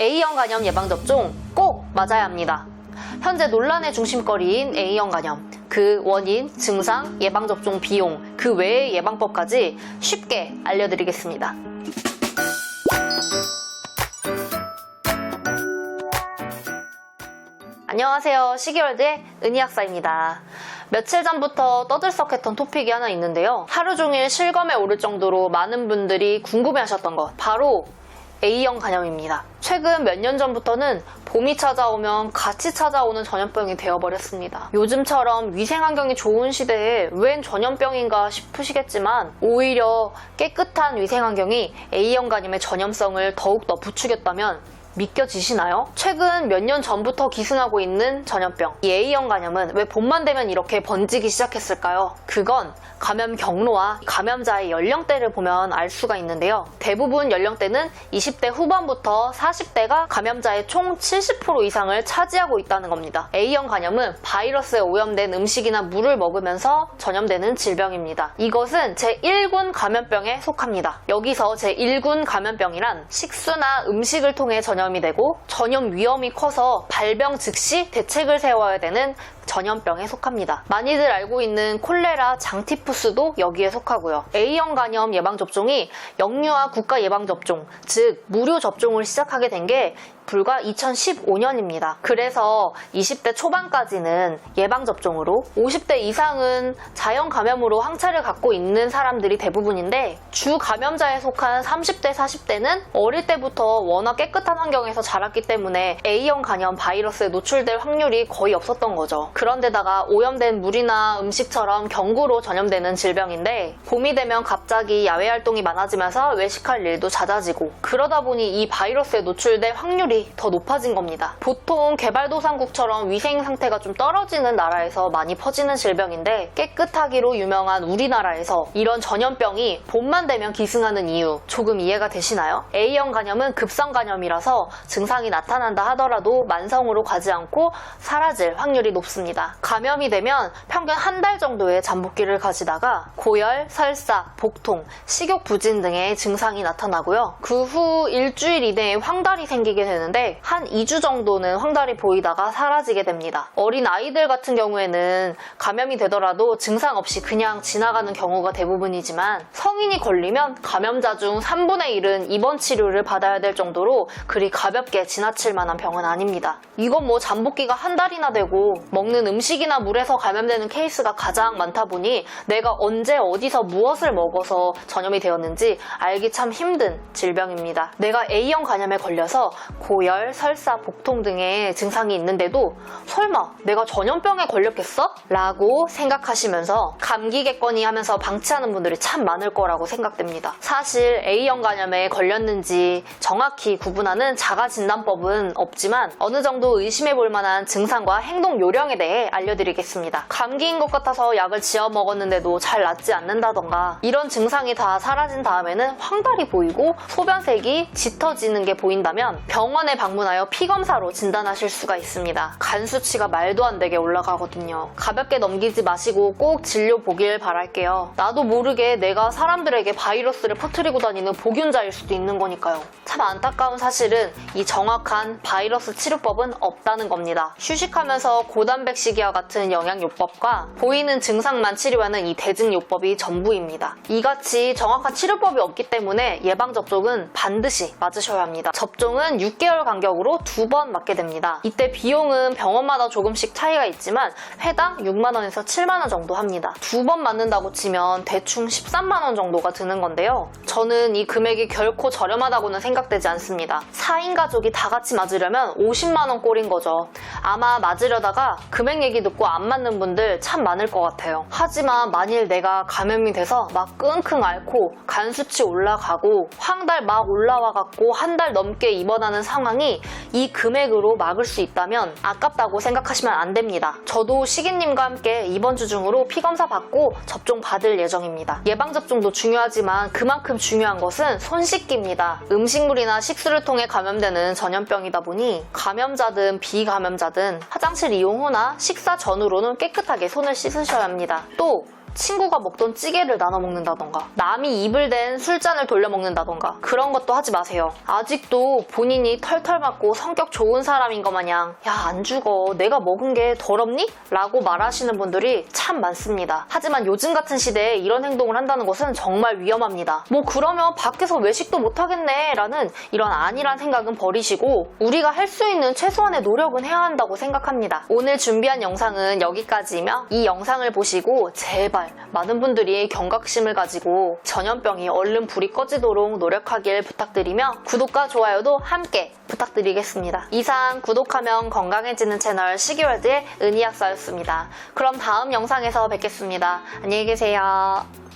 A형 간염 예방접종 꼭 맞아야 합니다. 현재 논란의 중심거리인 A형 간염, 그 원인, 증상, 예방접종 비용, 그 외의 예방법까지 쉽게 알려드리겠습니다. 안녕하세요. 시기월드의 은희학사입니다. 며칠 전부터 떠들썩했던 토픽이 하나 있는데요. 하루 종일 실검에 오를 정도로 많은 분들이 궁금해하셨던 것, 바로 A형 간염입니다. 최근 몇 년 전부터는 봄이 찾아오면 같이 찾아오는 전염병이 되어버렸습니다. 요즘처럼 위생환경이 좋은 시대에 웬 전염병인가 싶으시겠지만 오히려 깨끗한 위생환경이 A형 간염의 전염성을 더욱 더 부추겼다면 믿겨지시나요? 최근 몇 년 전부터 기승하고 있는 전염병, 이 A형 간염은 왜 봄만 되면 이렇게 번지기 시작했을까요? 그건 감염 경로와 감염자의 연령대를 보면 알 수가 있는데요. 대부분 연령대는 20대 후반부터 40대가 감염자의 총 70% 이상을 차지하고 있다는 겁니다. A형 간염은 바이러스에 오염된 음식이나 물을 먹으면서 전염되는 질병입니다. 이것은 제1군 감염병에 속합니다. 여기서 제1군 감염병이란 식수나 음식을 통해 전염 이 되고 전염 위험이 커서 발병 즉시 대책을 세워야 되는 전염병에 속합니다. 많이들 알고 있는 콜레라, 장티푸스도 여기에 속하고요. A형 간염 예방접종이 영유아 국가 예방접종, 즉 무료 접종을 시작하게 된 게 불과 2015년입니다. 그래서 20대 초반까지는 예방접종으로 50대 이상은 자연 감염으로 항체를 갖고 있는 사람들이 대부분인데 주 감염자에 속한 30대, 40대는 어릴 때부터 워낙 깨끗한 환경에서 자랐기 때문에 A형 간염 바이러스에 노출될 확률이 거의 없었던 거죠. 그런데다가 오염된 물이나 음식처럼 경구로 전염되는 질병인데 봄이 되면 갑자기 야외 활동이 많아지면서 외식할 일도 잦아지고 그러다 보니 이 바이러스에 노출될 확률이 더 높아진 겁니다. 보통 개발도상국처럼 위생 상태가 좀 떨어지는 나라에서 많이 퍼지는 질병인데 깨끗하기로 유명한 우리나라에서 이런 전염병이 봄만 되면 기승하는 이유 조금 이해가 되시나요? A형 간염은 급성 간염이라서 증상이 나타난다 하더라도 만성으로 가지 않고 사라질 확률이 높습니다. 감염이 되면 평균 한 달 정도의 잠복기를 가지다가 고열, 설사, 복통, 식욕 부진 등의 증상이 나타나고요. 그 후 일주일 이내에 황달이 생기게 되는 데 한 2주 정도는 황달이 보이다가 사라지게 됩니다. 어린 아이들 같은 경우에는 감염이 되더라도 증상 없이 그냥 지나가는 경우가 대부분이지만 성인이 걸리면 감염자 중 3분의 1은 입원 치료를 받아야 될 정도로 그리 가볍게 지나칠 만한 병은 아닙니다. 이건 뭐 잠복기가 한 달이나 되고 먹는 음식이나 물에서 감염되는 케이스가 가장 많다 보니 내가 언제 어디서 무엇을 먹어서 전염이 되었는지 알기 참 힘든 질병입니다. 내가 A형 감염에 걸려서 고 열, 설사, 복통 등의 증상이 있는데도 설마 내가 전염병에 걸렸겠어? 라고 생각하시면서 감기겠거니 하면서 방치하는 분들이 참 많을 거라고 생각됩니다. 사실 A형 감염에 걸렸는지 정확히 구분하는 자가 진단법은 없지만 어느 정도 의심해 볼 만한 증상과 행동 요령에 대해 알려드리겠습니다. 감기인 것 같아서 약을 지어 먹었는데도 잘 낫지 않는다던가 이런 증상이 다 사라진 다음에는 황달이 보이고 소변색이 짙어지는 게 보인다면 병원에 방문하여 피검사로 진단하실 수가 있습니다. 간 수치가 말도 안 되게 올라가거든요. 가볍게 넘기지 마시고 꼭 진료 보길 바랄게요. 나도 모르게 내가 사람들에게 바이러스를 퍼뜨리고 다니는 복균자일 수도 있는 거니까요. 참 안타까운 사실은 이 정확한 바이러스 치료법은 없다는 겁니다. 휴식하면서 고단백식이와 같은 영양요법과 보이는 증상만 치료하는 이 대증요법이 전부입니다. 이같이 정확한 치료법이 없기 때문에 예방접종은 반드시 맞으셔야 합니다. 접종은 6개월 간격으로 두 번 맞게 됩니다. 이때 비용은 병원마다 조금씩 차이가 있지만 회당 6만원에서 7만원 정도 합니다. 두 번 맞는다고 치면 대충 13만원 정도가 드는 건데요. 저는 이 금액이 결코 저렴하다고는 생각되지 않습니다. 4인 가족이 다 같이 맞으려면 50만원 꼴인 거죠. 아마 맞으려다가 금액 얘기 듣고 안 맞는 분들 참 많을 것 같아요. 하지만 만일 내가 감염이 돼서 막 끙끙 앓고 간 수치 올라가고 황달 막 올라와갖고 한 달 넘게 입원하는 상황 이 이 금액으로 막을 수 있다면 아깝다고 생각하시면 안 됩니다. 저도 시기님과 함께 이번 주 중으로 피검사 받고 접종 받을 예정입니다. 예방접종도 중요하지만 그만큼 중요한 것은 손 씻기입니다. 음식물이나 식수를 통해 감염되는 전염병이다 보니 감염자든 비감염자든 화장실 이용 후나 식사 전후로는 깨끗하게 손을 씻으셔야 합니다. 또 친구가 먹던 찌개를 나눠 먹는다던가 남이 입을 댄 술잔을 돌려 먹는다던가 그런 것도 하지 마세요. 아직도 본인이 털털 맞고 성격 좋은 사람인 것 마냥 야 안 죽어 내가 먹은 게 더럽니? 라고 말하시는 분들이 참 많습니다. 하지만 요즘 같은 시대에 이런 행동을 한다는 것은 정말 위험합니다. 뭐 그러면 밖에서 외식도 못하겠네 라는 이런 안일한 생각은 버리시고 우리가 할 수 있는 최소한의 노력은 해야 한다고 생각합니다. 오늘 준비한 영상은 여기까지이며 이 영상을 보시고 제발 많은 분들이 경각심을 가지고 전염병이 얼른 불이 꺼지도록 노력하길 부탁드리며 구독과 좋아요도 함께 부탁드리겠습니다. 이상 구독하면 건강해지는 채널 시기월드의 은희 약사였습니다. 그럼 다음 영상에서 뵙겠습니다. 안녕히 계세요.